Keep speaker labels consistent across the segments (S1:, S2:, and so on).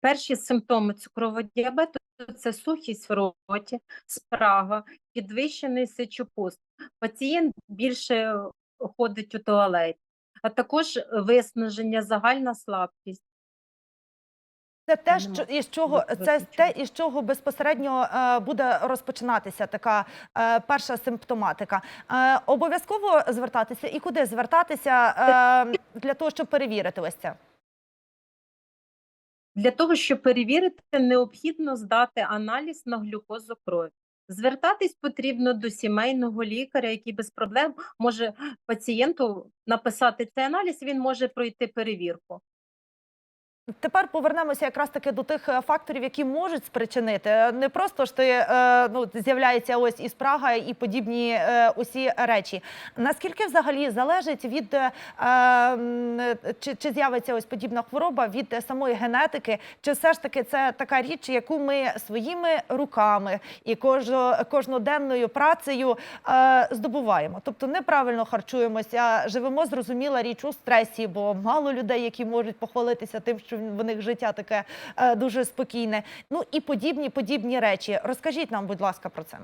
S1: Перші симптоми цукрового діабету це сухість в роті, спрага, підвищений сечопуст. Пацієнт більше ходить у туалет, а також виснаження, загальна слабкість.
S2: Це те, що із чого це те, із чого безпосередньо е, буде розпочинатися така е, перша симптоматика. Е, обов'язково звертатися і куди звертатися е, для того, щоб перевірити ось це.
S1: Для того, щоб перевірити, необхідно здати аналіз на глюкозу крові. Звертатись потрібно до сімейного лікаря, який без проблем може пацієнту написати цей аналіз, він може пройти перевірку.
S2: Тепер повернемося якраз таки до тих е, факторів, які можуть спричинити. Е, Не просто ж ти е, ну з'являється ось і спрага, і подібні усі речі. Наскільки взагалі залежить від чи, чи з'явиться ось подібна хвороба від самої генетики, чи все ж таки це така річ, яку ми своїми руками і кожо, кожноденною працею здобуваємо? Тобто неправильно харчуємося, живемо зрозуміла річ у стресі, бо мало людей, які можуть похвалитися тим, що в них життя таке е, дуже спокійне. Ну і подібні подібні речі. Розкажіть нам, будь ласка, про це.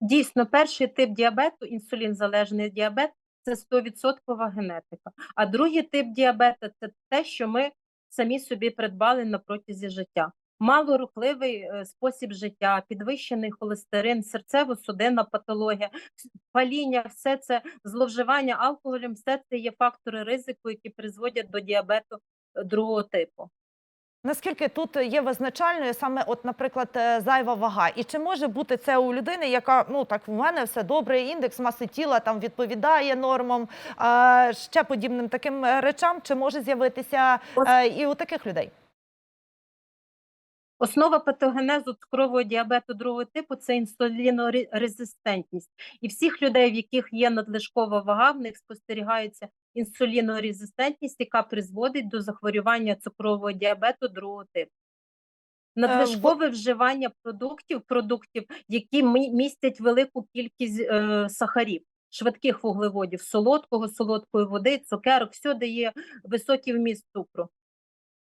S1: Дійсно, перший тип діабету, інсулінзалежний діабет, це 100% генетика. А другий тип діабету це те, що ми самі собі придбали на протязі життя. Малорухливий е, спосіб життя, підвищений холестерин, серцево-судинна патологія, паління, все це зловживання алкоголем, все це є фактори ризику, які призводять до діабету другого типу.
S2: Наскільки тут є визначальною саме, от, наприклад, е, зайва вага, і чи може бути це у людини, яка ну так в мене все добре, індекс маси тіла там відповідає нормам, е, ще подібним таким е, речам, чи може з'явитися е, і у таких людей?
S1: Основа патогенезу цукрового діабету другого типу це інсулінорезистентність. І всіх людей, в яких є надлишкова вага, в них спостерігається інсулінорезистентність, яка призводить до захворювання цукрового діабету другого типу. Надлишкове вживання продуктів, продуктів, які містять велику кількість е, сахарів, швидких вуглеводів, солодкого, солодкої води, цукерок, все дає високий вміст цукру.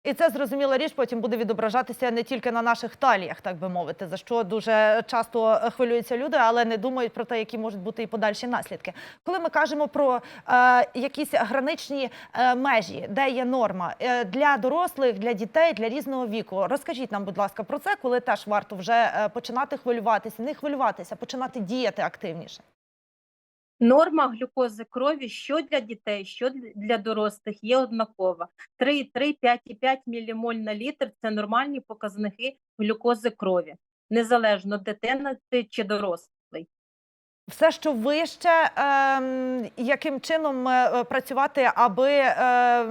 S2: І це зрозуміла річ, потім буде відображатися не тільки на наших таліях, так би мовити, за що дуже часто хвилюються люди, але не думають про те, які можуть бути і подальші наслідки. Коли ми кажемо про е, якісь граничні е, межі, де є норма е, для дорослих, для дітей, для різного віку, розкажіть нам, будь ласка, про це, коли теж варто вже е, починати хвилюватися, не хвилюватися, починати діяти активніше.
S1: Норма глюкози крові що для дітей, що для- дорослих є однакова. 3,3, 5,5 мілімоль на літр це нормальні показники глюкози крові, незалежно дитина чи дорослий.
S2: Все, що вище, ем, яким чином е, е, працювати, аби е,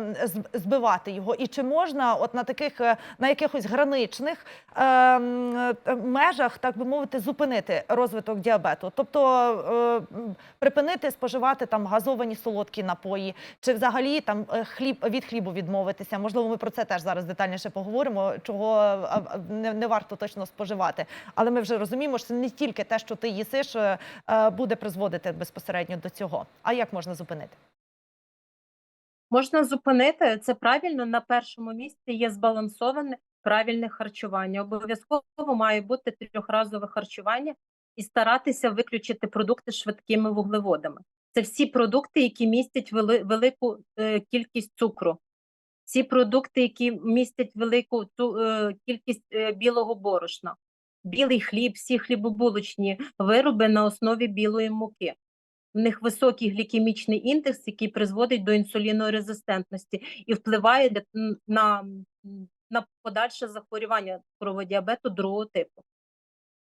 S2: збивати його, і чи можна, от на таких на якихось граничних ем, межах, так би мовити, зупинити розвиток діабету, тобто припинити споживати там газовані солодкі напої, чи взагалі там хліб від хлібу відмовитися. Можливо, ми про це теж зараз детальніше поговоримо, чого не, не варто точно споживати. Але ми вже розуміємо, що не тільки те, що ти їсиш, буде призводити безпосередньо до цього. А як можна зупинити?
S1: Можна зупинити це правильно. На першому місці є збалансоване правильне харчування. Обов'язково має бути трьохразове харчування і старатися виключити продукти швидкими вуглеводами. Це всі продукти, які містять вели- велику е, кількість цукру. Ці продукти, які містять велику е, кількість е, білого борошна, білий хліб, всі хлібобулочні вироби на основі білої муки. В них високий глікемічний індекс, який призводить до інсулінорезистентності і впливає на, на подальше захворювання кроводіабету діабету другого типу.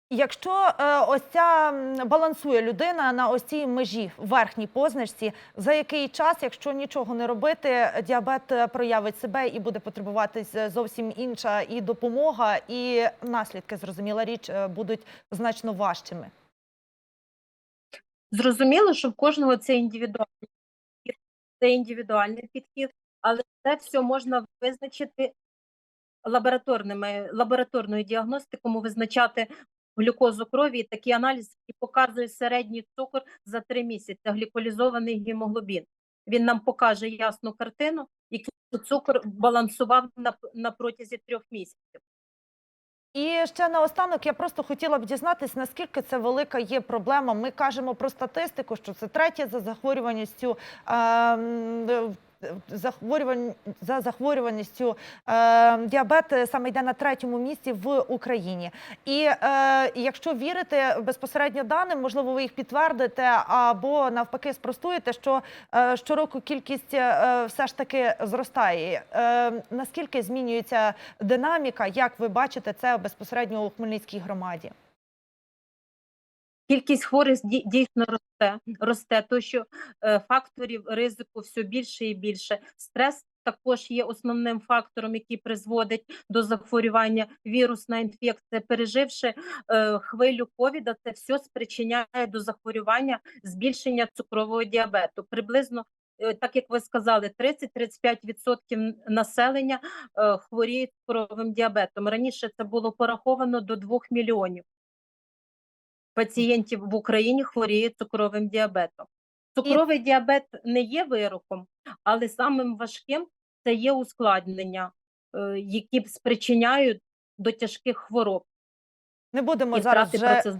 S2: Якщо е, ось ця балансує людина на ось цій межі верхній позначці, за який час, якщо нічого не робити, діабет е, проявить себе і буде потребуватись е, зовсім інша і допомога, і наслідки, зрозуміла річ, е, будуть значно важчими.
S1: Зрозуміло, що в кожного це індивідуальний підхід, це індивідуальний підхід, але це все можна визначити лабораторними лабораторною діагностикою, визначати глюкозу крові і такий аналіз, який показує середній цукор за три місяці, гліколізований гемоглобін. Він нам покаже ясну картину, який цукор балансував на, на протязі трьох місяців.
S2: І ще наостанок я просто хотіла б дізнатись, наскільки це велика є проблема. Ми кажемо про статистику, що це третє за захворюваністю. е, Захворювань за захворюваністю е, діабет е, саме йде на третьому місці в Україні. І е, якщо вірити безпосередньо даним, можливо, ви їх підтвердите або навпаки спростуєте, що е, щороку кількість е, все ж таки зростає. Е, наскільки змінюється динаміка? Як ви бачите це безпосередньо у Хмельницькій громаді?
S1: Кількість хворих дій- дійсно росте, росте, то що е, факторів ризику все більше і більше. Стрес також є основним фактором, який призводить до захворювання. Вірусна інфекція, переживши е, хвилю ковіда, це все спричиняє до захворювання збільшення цукрового діабету. Приблизно, е, так як ви сказали, 30-35% населення е, хворіють цукровим діабетом. Раніше це було пораховано до 2 мільйонів пацієнтів в Україні хворіє цукровим діабетом. Цукровий діабет не є вироком, але самим важким це є ускладнення, е, які спричиняють до тяжких хвороб
S2: Не будемо
S1: і
S2: зараз вже.